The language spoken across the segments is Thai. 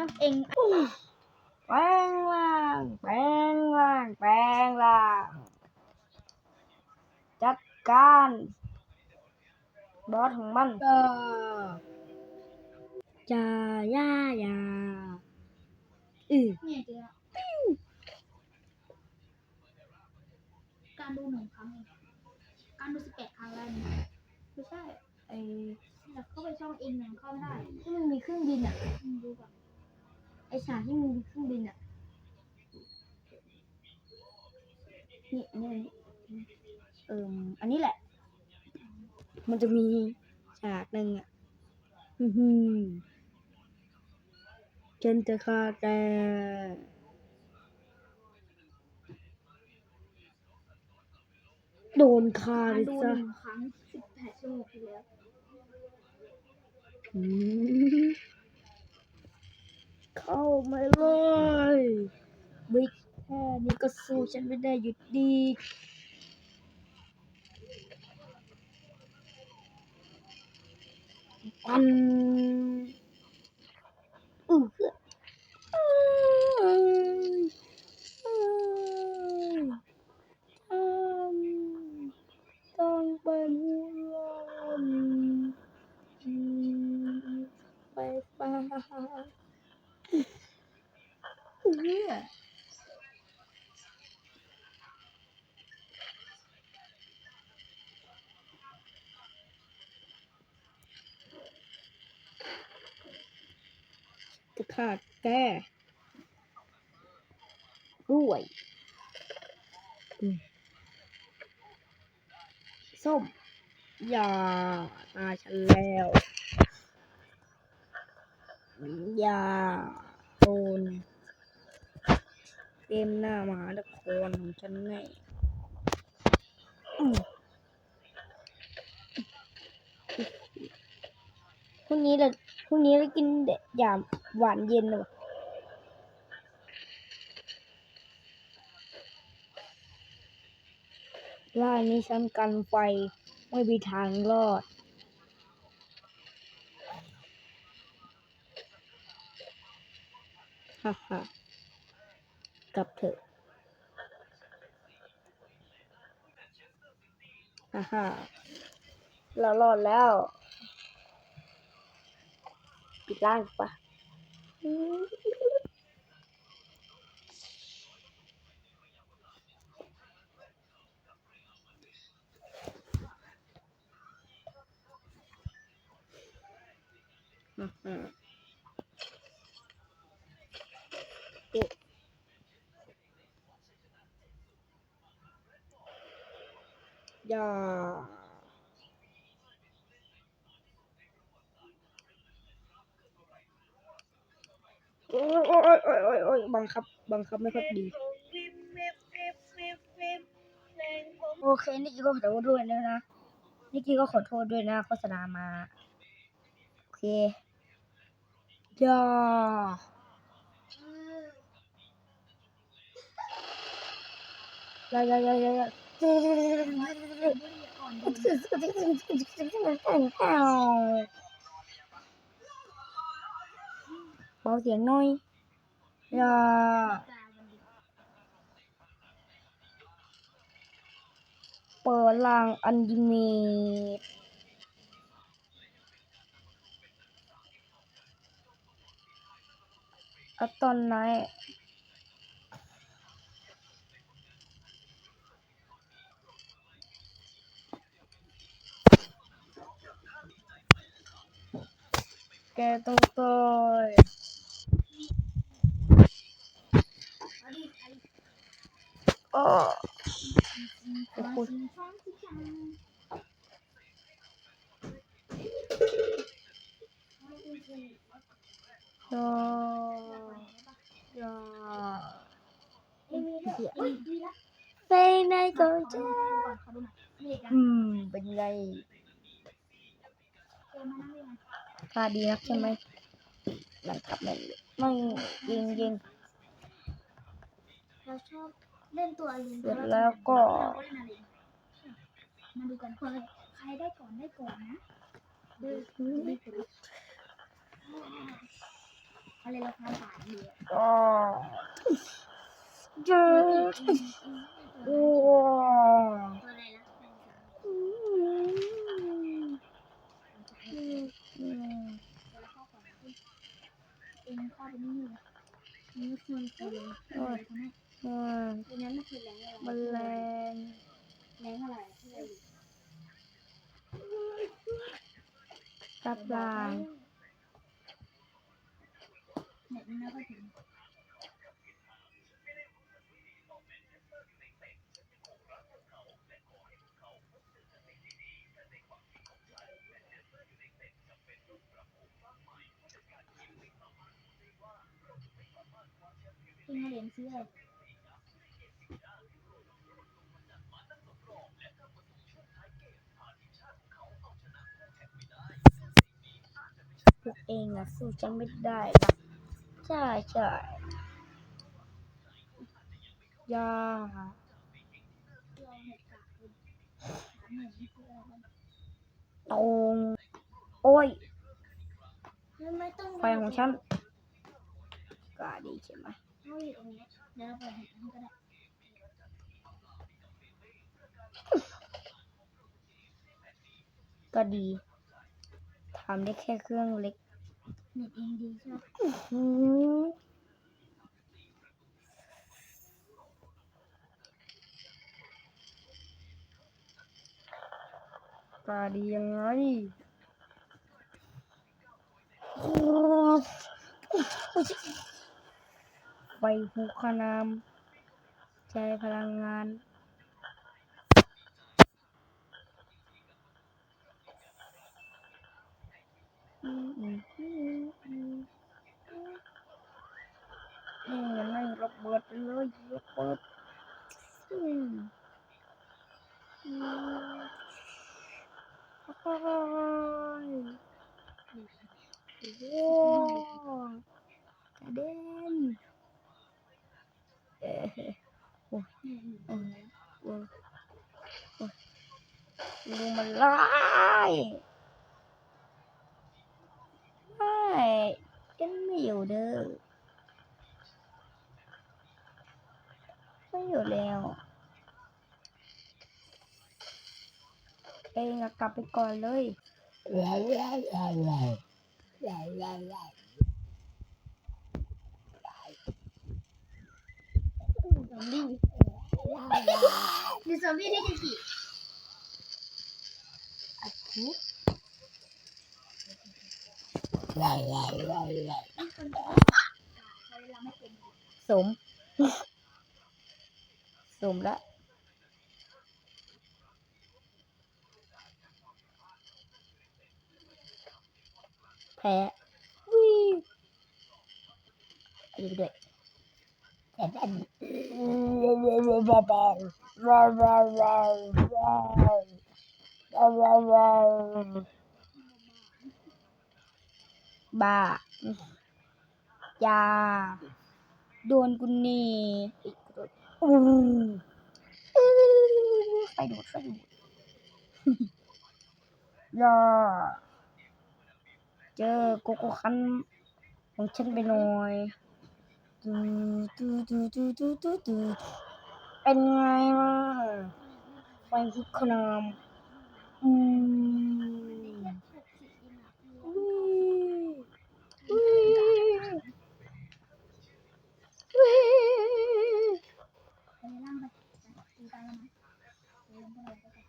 ช่างเองแปลงร่างแปลงร่างแปลงร่างจัดการบอสของมันก็จะย่ายาอือเนี่ยเจอละการดูหนึ่งครั้งเองการดูสิบแปดครั้งแล้วเนี่ยไม่ใช่ไอแต่เข้าไปช่องเองเนี่ยเข้าไม่ได้ที่มันมีเครื่องบินอะอืมดูก่อน ไอฉากที่มันมีเครื่องบินอะนี่นี่นี่เอิมอันนี้แหละ มันจะมีฉากหนึ่งอะอื้อหือฉันจะฆ่าแกโดนฆ่าการไปดูซะหนึ่งครั้งสิบแปดชั่วโมงที่แล้ว อืม เข้าไม่เลยบิ๊กแค่นี้ก็สู้ฉันไม่ได้หยุดดีปันอือเอ้ยเอ้ยทำต้องเป็นลมอืมไปฟ้าเอื้อ จะขาดแก้ด้วยส้ม อย่าตาฉันแล้ว อย่าโดนเกมหน้ามหานครของฉันแน่พรุ่งนี้เราพรุ่งนี้เรากินเดะยาม หวานเย็นเลยล่านี้ฉันกันไฟไม่มีทางรอด ฮ่าฮ่ากลับเถอะ ฮ่าฮ่าเรารอดแล้ว ปิดร่างปะ อืมอืมโอ้อ ยโอ้ยโอ้ยโอ้ยโอ้ยโอ้ยบังคับ บังคับไม่ค่อยดี โอเคนิกกี้ก็ขอโทษด้วยนะนะนิกกี้ก็ขอโทษด้วยนะโฆษณามา โอเคย่าอย่าอย่าอย่าอย่าย่าก่อนเบาเสียงหน่อย อย่าเปิดลางอันดิเมตอะตอนไหนแกต้องตาย เอาดิเอาดิ อ้อขอชิมช้อนสิจังอย่าอย่าเอ้ยมีด้วย เฮ้ยดีละไปไหนก่อนจ้าก่อนขอดูหน่อยนี่กันอืมเป็นไงเออมานั่งด้วยกันตาดีนักใช่ไหมหลังขับไม่ไม่ยิงยิงเราชอบเล่นตัวลิงเสร็จแล้วก็เราก็เล่นอะไรมาดูกันว่าใครได้ก่อนได้ก่อนนะเดินไปอะไรเราความป่าดีอะก็เจอโอ้ตัวอะไรนะอืมอืมตัวละข้อก่อนนะเองข้อไปนี่เลยนี่คือตัวอะไรทำให้อืมตัวนั้นมันคือแรงอะไรแมงแรงอะไรที่เราอยู่กับลายเน็ตมันไม่ค่อยถึงเองมาเรียนซื้ออะไร พวกเองอะสู้ฉันไม่ได้นะใช่ใช่ยาที่เอาเน็ตกากคุณถามหน่อยนี่คืออะไรบ้างตรงโอ้ยไม่ไม่ต้องไฟของฉันก็ดีใช่ไหมเอาอยู่ตรงนี้เดี๋ ยวเราเปิดให้ก็ได้ก็ดีทำได้แค่เครื่องเล็กเน็ตเองดีใช่ไหมหือก็ดียังไงไฟหุขนามใจพลังงาน อืมอืมอืมอืมนี่มันไม่ระเบิดไปเลยระเบิดอืมอืมโอ้ยโอ้กระเด็นเอ๊ะโอ้ย เนี่ยหนึ่ง โอ้ยโอ้ยโอ้ย ลุงมันไล่ไม่ฉันไม่อยู่เด้อไม่อยู่แล้วเองกลับไปก่อนเลยซอมบี้ดูซอมบี้ได้กี่กี่อาทิตย์นี่คนเขาเขาเวลาไม่ สม สมละแพ้วิอายุด้วยแต่ดันบ้า ยา โดนกุนีอีกรถอู้อู้ไฟดูดไฟดูดยาเจอโกโก้คันของฉันไปหน่อยดูดูดูดูดูดูดูเป็นไงบ้างไฟคุกขนาม อืมอุ้ยอุ้ยอุ้ยไปล่างไปดูไปแล้วนะเดินไปเลยก็ได้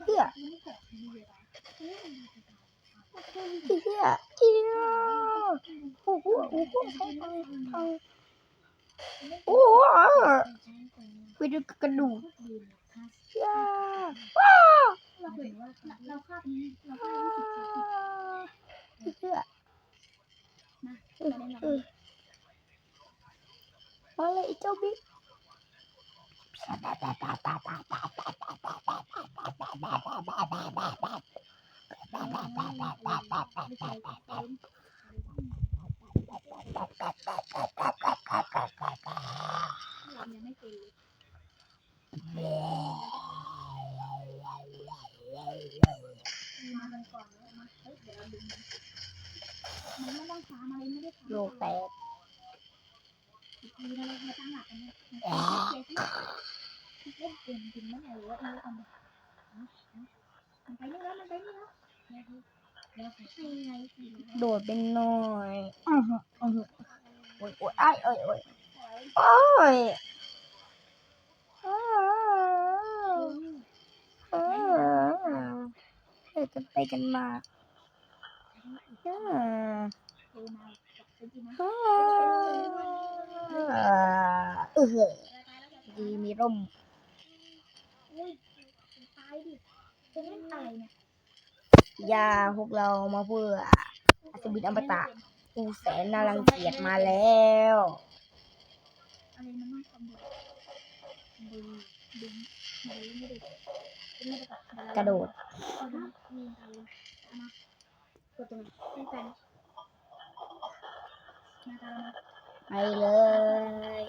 เพื่อไม่เกิดมีเวลาเพื่อเพื่อเอียวโอ้โหโอ้โหโอ้โหไปดูกระดูก เราเห็นว่าเราคาบนี้เราคาบยี่สิบสามสิบเพื่อนะเราได้หลังเออมาเลยเจ้าบิ๊กเรายังไม่เป็นมากันก่อนแล้วมาเฮ้ยเดี๋ยวเราดึงมันไม่ต้องฟาร์มอะไรไม่ได้ฟาร์มโลกแตกมีอะไรมาตั้งหลักกันไหมหรือว่าเออเอามันไปนี่แล้วมันไปนี่แล้วแล้วให้ไงสิโดดเป็นหน่อย โอ้ยโอ้ยอ้ายเอ้ยเอ้ยโอ้ยอ้าวอ้าวเฮ้ย กันไปกันมาเออดีมีร่มอุ้ยตายดิจะเล่นอะไรเนี่ยยาพวกเรามาเพื่ออัศวินอมตะผู้แสนน่ารังเกียจมาแล้วอะไรมันต้องทำดูดูดึงดึงไม่ด้ไม่ได้ กระโดดเอาดูมีอะไมากดตรงไหนเป็นแฟนมาตามมาไปเลย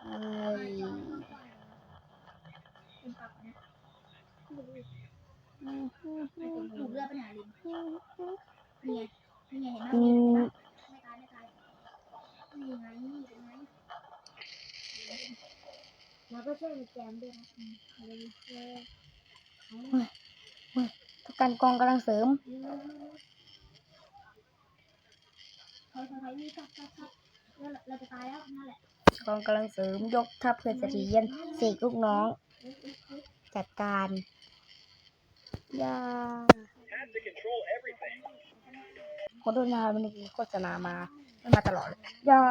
ไปเป็นปากนะถูกเลือดปัญหาลิ้นนี่ไงนี่ไงเห็นไหมอืมไม่ตายไม่ตายนี่ไง แล้วก็ช่วยแจมด้วยนะอะไรเออทุกการกองกำลังเสริมถอยถอยถอยนี่ครับครับครับเราเราจะตายแล้วนั่นแหละกองกำลังเสริมยกทัพเพื่อเสถียรเสกลูกน้อง จัดการยา Had to control everything. ขอโทษนะมันมีโฆษณามาไม่มาตลอดเลยยา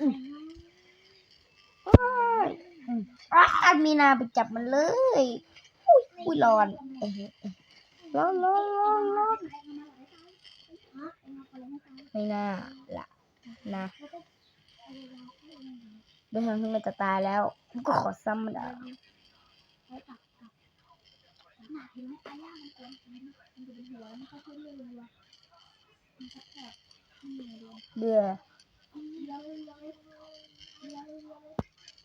อืม อ้ายอืมอ้ามีนาไปจับมันเลย อุ้ยอุ้ยร้อนร้อนร้อนร้อนร้อนไม่น่าละนะด้วยทางที่มันจะตายแล้วก็ขอซ้ำมันอะเบื่อ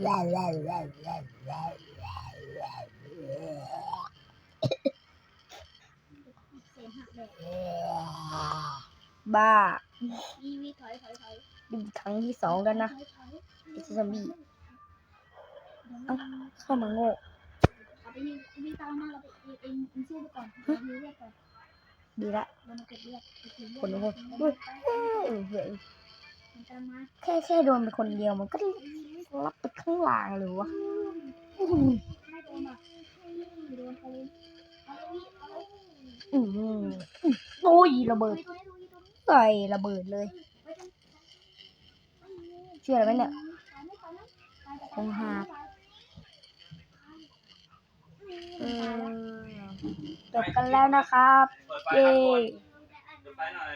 เลี้ยวเลี้ยวเลี้ยวเลี้ยวเลี้ยว ซัม บี้บุกรูบ้าอีวีถอยถอยถอยเป็นครั้งที่สองแล้วนะไอ้ซัมบี้เอ้าเข้ามาโง่เอาไปยิงยิงตามมาเราไปเองเองสู้ไปก่อนเราดูเลือดก่อนดีละเรามาเก็บเลือดคนละคนอุ้ยเอ้ยเฮ้ยมันตามมาแค่แค่โดนไปคนเดียวมันก็รับไปข้างหลังเลยวะอืมไม่โดนอะโดนเอาเลยเอาเลยเอาเลยอืมอืมโอ้ยระเบิด ตัวนี้ตัวนี้ตัวนี้ใส่ระเบิดเลยไว้กันเชื่อไหมเนี่ยตายไม่ตายนะตายคงหาเออจบกันแล้วนะครับเปิดไฟเย้หน่อยเปิดไฟหน่อย